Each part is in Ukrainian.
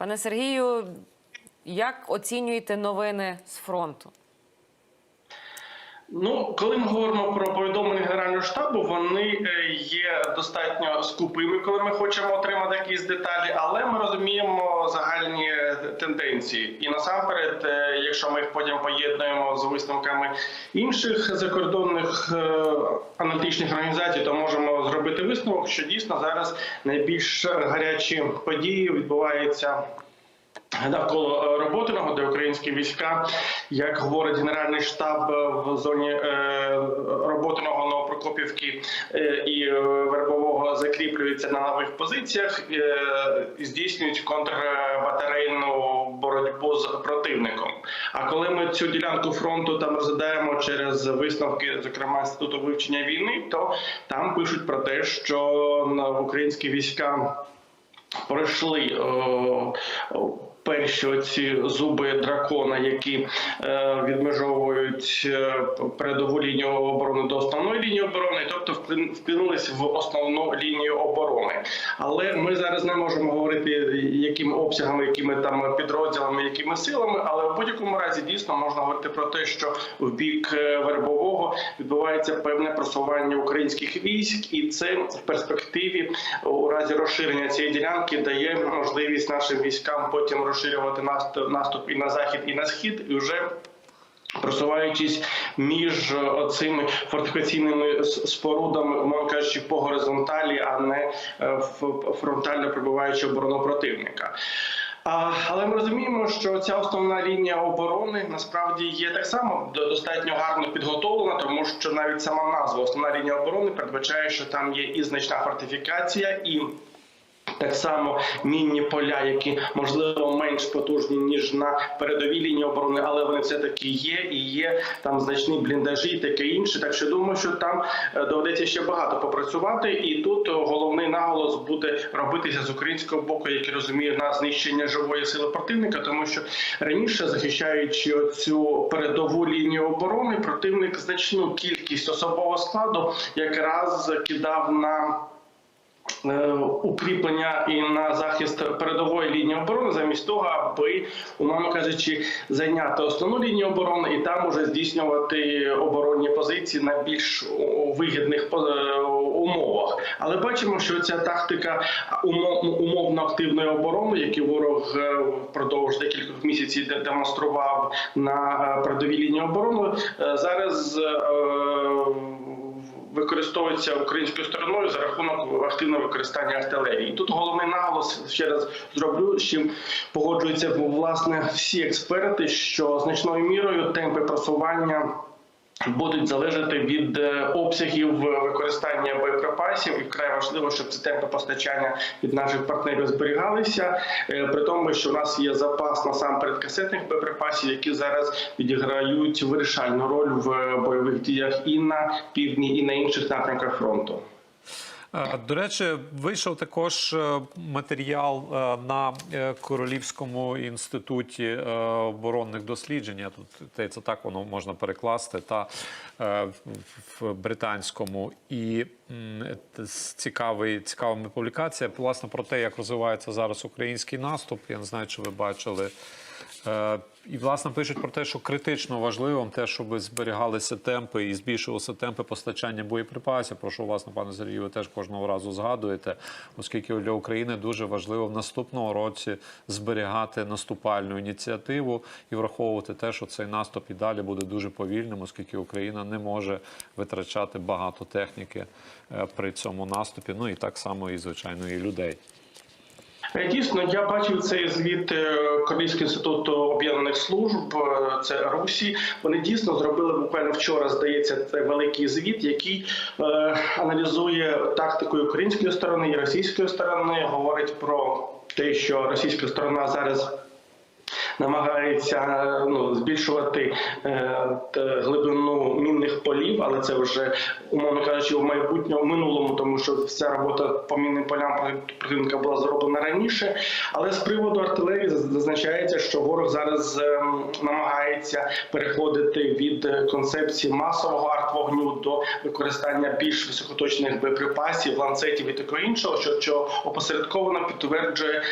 Пане Сергію, як оцінюєте новини з фронту? Ну, коли ми говоримо про повідомлення Генерального штабу, вони е, є достатньо скупими, коли ми хочемо отримати якісь деталі, але ми розуміємо загальні тенденції. І насамперед, е, якщо ми їх потім поєднуємо з висновками інших закордонних е, аналітичних організацій, то можемо зробити висновок, що дійсно зараз найбільш гарячі події відбуваються. Навколо е, Роботиного, де українські війська, як говорить Генеральний штаб е, в зоні е, Роботиного Новопрокопівки і Вербового закріплюються на нових позиціях, і здійснюють контрбатарейну боротьбу з противником. А коли ми цю ділянку фронту там розглядаємо через висновки, зокрема інституту вивчення війни, то там пишуть про те, що українські війська пройшли перші ці зуби дракона, які е, відмежовують е, передову лінію оборони до основної лінії оборони, тобто вклинились в основну лінію оборони. Але ми зараз не можемо говорити, якими обсягами, якими там підрозділами, якими силами, але в будь-якому разі дійсно можна говорити про те, що в бік е, вербового відбувається певне просування українських військ, і це в перспективі у разі розширення цієї ділянки дає можливість нашим військам потім розширювати наступ, наступ і на захід, і на схід, і вже. Просуваючись між оцими фортифікаційними спорудами, мовно кажучи, по горизонталі, а не е, фронтально прибуваючи оборону противника. Але ми розуміємо, що ця основна лінія оборони насправді є так само достатньо гарно підготовлена, тому що навіть сама назва основна лінія оборони передбачає, що там є і значна фортифікація, і так само мінні поля, які можливо менш потужні ніж на передовій лінії оборони, але вони все таки є і є там значні бліндажі, і таке інше. Так що думаю, що там е, доведеться ще багато попрацювати. І тут е, головний наголос буде робитися з українського боку, який розуміє на знищення живої сили противника, тому що раніше захищаючи цю передову лінію оборони, противник значну кількість особового складу якраз кидав на укріплення і на захист передової лінії оборони, замість того, аби, умовно кажучи, зайняти основну лінію оборони і там уже здійснювати оборонні позиції на більш вигідних е, умовах. Але бачимо, що ця тактика умовно активної оборони, яку ворог е, впродовж декількох місяців демонстрував на е, передовій лінії оборони, е, зараз. Використовується українською стороною за рахунок активного використання артилерії. Тут головний наголос ще раз зроблю, з чим погоджуються власне всі експерти, що значною мірою темпи просування. Будуть залежати від е, обсягів використання боєприпасів, і вкрай важливо, щоб ці темпи постачання від наших партнерів зберігалися. Е, При тому, що в нас є запас насамперед касетних боєприпасів, які зараз відіграють вирішальну роль в бойових діях і на півдні, і на інших напрямках фронту. Е, До речі, вийшов також е, матеріал е, на Королівському інституті оборонних досліджень. Я Тут це так воно можна перекласти, та в- британському. І цікавий, цікавими публікація власне про те, як розвивається зараз український наступ. Я не знаю, чи ви бачили. Е, І власне пишуть про те, що критично важливим те, щоб зберігалися темпи і збільшувалися темпи постачання боєприпасів. Про що власне, пане Сергію, ви теж кожного разу згадуєте, оскільки для України дуже важливо в наступному році зберігати наступальну ініціативу і враховувати те, що цей наступ і далі буде дуже повільним, оскільки Україна не може витрачати багато техніки е, при цьому наступі. Ну і так само і звичайно і людей. Е, Дійсно, я бачив цей звіт е, Королівського інституту об'єднаних служб. е, Це Русі. Вони дійсно зробили буквально вчора. Здається, це великий звіт, який е, аналізує тактику української сторони і російської сторони. Говорить про те, що російська сторона зараз. Намагається ну, збільшувати е, глибину мінних полів, але це вже умовно кажучи, в майбутньому в минулому, тому що вся робота по мінним полям противника була зроблена раніше. Але з приводу артилерії зазначається, що ворог зараз ем, намагається переходити від концепції масового артвогню до використання більш високоточних боєприпасів, ланцетів і такого іншого, що, що опосередковано підтверджує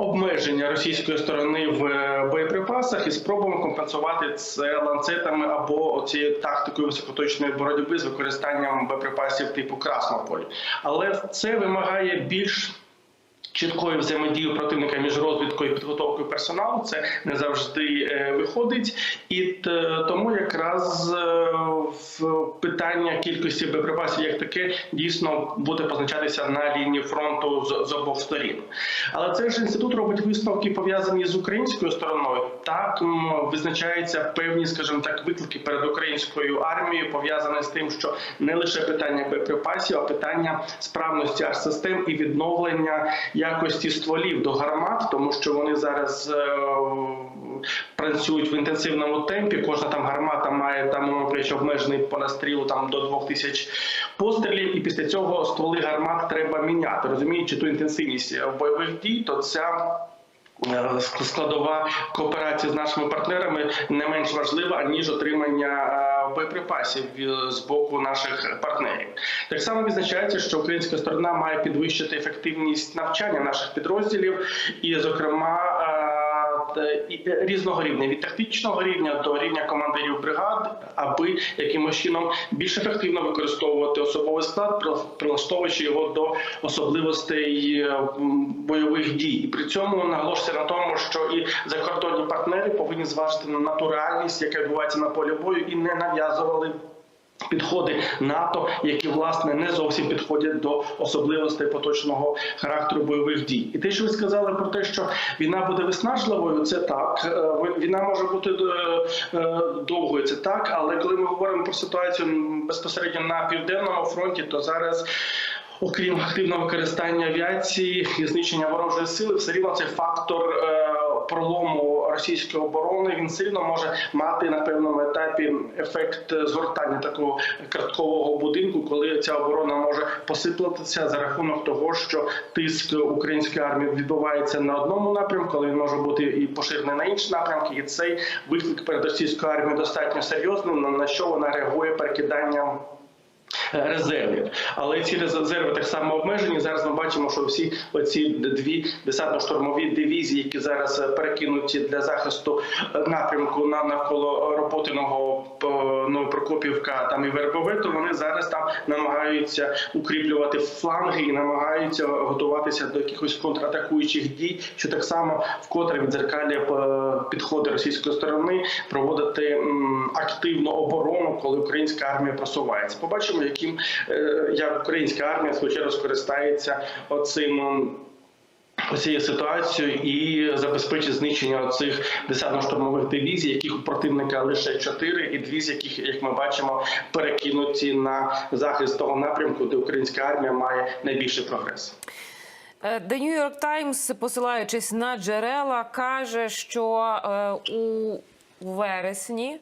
обмеження російської сторони в е, боєприпасах і спробуємо компенсувати це ланцетами або цією тактикою високоточної боротьби з використанням боєприпасів типу Краснополь. Але це вимагає більш чіткої взаємодії противника між розвідкою і підготовкою персоналу. Це не завжди е, виходить, і т- тому якраз е, в питання кількості боєприпасів як таке дійсно буде позначатися на лінії фронту з, обох сторін. Але цей ж інститут робить висновки пов'язані з українською стороною. Так визначаються певні, скажімо так, виклики перед українською армією, пов'язані з тим, що не лише питання боєприпасів, а питання справності артсистем і відновлення якості стволів до гармат, тому що вони зараз е, працюють в інтенсивному темпі. Кожна там гармата має там умовно обмежений по настрілу там до 2000 пострілів, і після цього стволи гармат треба міняти. Розуміючи ту інтенсивність бойових дій, то ця. е, Складова кооперації з нашими партнерами не менш важлива ніж отримання е, боєприпасів з боку наших партнерів. Так само відзначається, що українська сторона має підвищити ефективність навчання наших підрозділів, і, зокрема, е, і- е, різного рівня від тактичного рівня до рівня командирів бригад, аби якимось чином більш ефективно використовувати особовий склад, при- прилаштовуючи його до особливостей е, бойових дій. І при цьому наголошується на тому, що і закордонні партнери повинні зважити на натуральність, яка відбувається на полі бою, і не нав'язували. Підходи НАТО, які власне не зовсім підходять до особливостей поточного характеру бойових дій, і те, що ви сказали про те, що війна буде виснажливою, це так. Е, Війна може бути е, е, довгою, це так. Але коли ми говоримо про ситуацію безпосередньо на південному фронті, то зараз. Окрім активного використання авіації і знищення ворожої сили, все рівно цей фактор пролому російської оборони він рівно може мати на певному етапі ефект згортання такого карткового будинку, коли ця оборона може посиплатися за рахунок того, що тиск української армії відбувається на одному напрямку, але він може бути і поширений на інші напрямки. І цей виклик перед російською армією достатньо серйозним. На що вона реагує перекиданням резервів. Але ці резерви так само обмежені. Зараз ми бачимо, що всі оці дві десантно-штурмові дивізії, які зараз е, перекинуті для захисту е, напрямку на навколо Роботиного е, Новопрокопівка там і Вербове, вони зараз там намагаються укріплювати фланги і намагаються готуватися до якихось контратакуючих дій, що так само вкотре відзеркалює е, підходи російської сторони проводити активну оборону, коли українська армія просувається. Побачимо, яким е, як українська армія свою скористається оцим. м, Цією ситуацією і забезпечить знищення цих десантно-штурмових дивізій, яких у противника лише чотири, і дві з яких, як ми бачимо, перекинуті на захист того напрямку, де українська армія має найбільший прогрес. Е, The New York Times, посилаючись на джерела, каже, що е, у вересні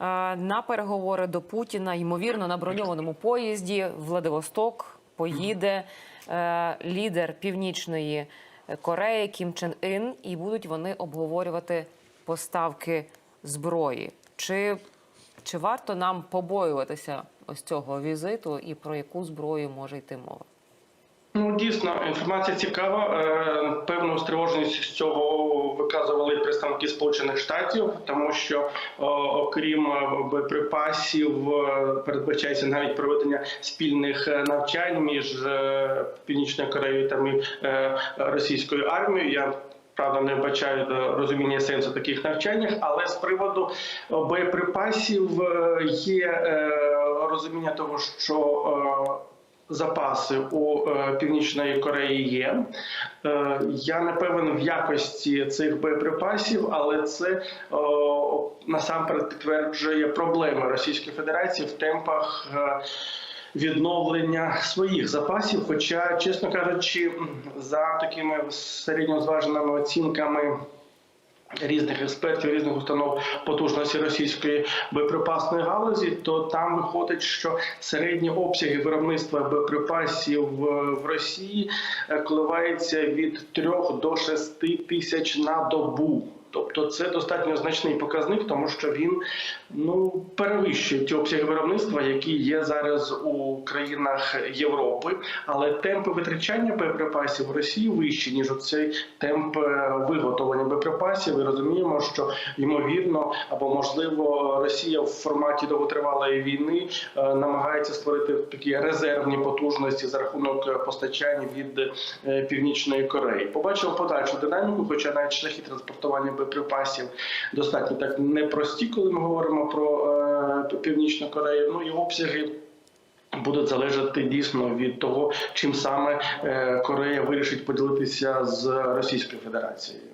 на переговори до Путіна, ймовірно, на броньованому поїзді Владивосток поїде е, лідер Північної Кореї Кім Чен Ін, і будуть вони обговорювати поставки зброї. Чи, чи варто нам побоюватися ось цього візиту, і про яку зброю може йти мова? Ну дійсно інформація цікава. Е, Певну стривоженість з цього виказували представники Сполучених Штатів, тому що окрім е, боєприпасів е, передбачається навіть проведення спільних навчань між Північною Кореєю та Російською армією. Я Правда, не бачаю розуміння сенсу таких навчаннях, але з приводу боєприпасів є розуміння того, що запаси у е, Північної Кореї є. Е, Я не певен в якості цих боєприпасів, але це насамперед підтверджує проблеми Російської Федерації в темпах. е, Відновлення своїх запасів, хоча, чесно кажучи, за такими середньозваженими оцінками різних експертів, різних установ потужності російської боєприпасної галузі, то там виходить, що середні обсяги виробництва боєприпасів в в Росії коливається коливаються від 3 до 6 тисяч на добу. Тобто це достатньо значний показник, тому що він ну перевищує ті обсяги виробництва, які є зараз у країнах Європи. Але темпи витрачання боєприпасів в Росії вищі ніж оцей темп е, виготовлення боєприпасів. І розуміємо, що ймовірно або можливо Росія в форматі довготривалої війни е, намагається створити такі резервні потужності за рахунок е, постачання від північної Кореї. Побачимо подальшу динаміку, хоча навіть шляхи транспортування достатньо так непрості, коли ми говоримо про е, північну Корею. Ну і обсяги. Будуть залежати дійсно від того, чим саме е, Корея вирішить поділитися з Російською Федерацією.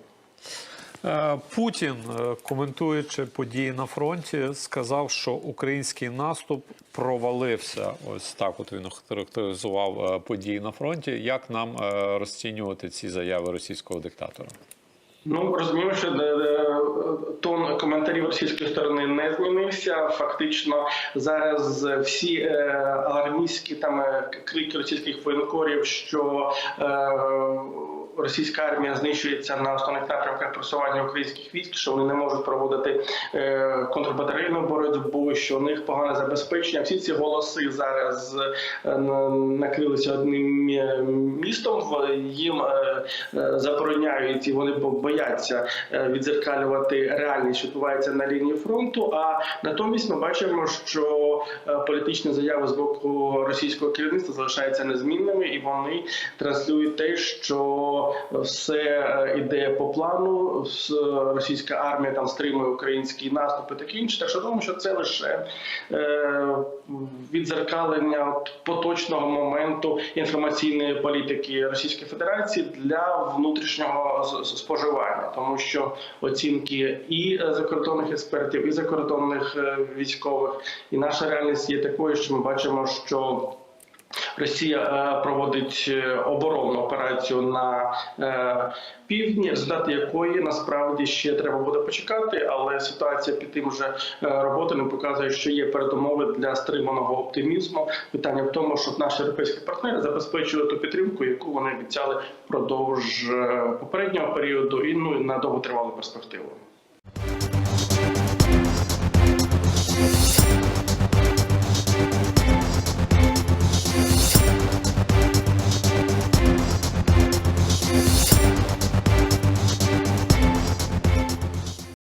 Е, Путін, е, коментуючи події на фронті, сказав, що український наступ провалився. Ось так. От він характеризував події на фронті. Як нам розцінювати ці заяви російського диктатора? Ну розумію, що е, е, тон коментарів російської сторони не змінився. Фактично зараз всі е, алармістські там е, крики російських воєнкорів, що е, російська армія знищується на основних напрямках просування українських військ, що вони не можуть проводити е, контрбатарейну боротьбу, що у них погане забезпечення. Всі ці голоси зараз е, накрилися одним е, містом. Їм забороняють і вони бо- бояться відзеркалювати реальність, що відбувається на лінії фронту. А натомість ми бачимо, що політичні заяви з боку російського керівництва залишаються незмінними, і вони транслюють те, що все е, іде по плану. Російська армія там стримує український наступ і таке інше. Так що думаю, що це лише е, відзеркалення поточного моменту інформаційної політики Російської Федерації для внутрішнього споживання, тому що оцінки і е, закордонних експертів, і закордонних е, військових, і наша реальність є такою, що ми бачимо, що Росія е, проводить е, оборонну операцію на е, півдні, результати якої насправді ще треба буде почекати, але ситуація під тим же роботами показує, що є передумови для стриманого оптимізму. Питання в тому, щоб наші європейські партнери забезпечили ту підтримку, яку вони обіцяли впродовж попереднього періоду, і ну на довготривалу перспективу.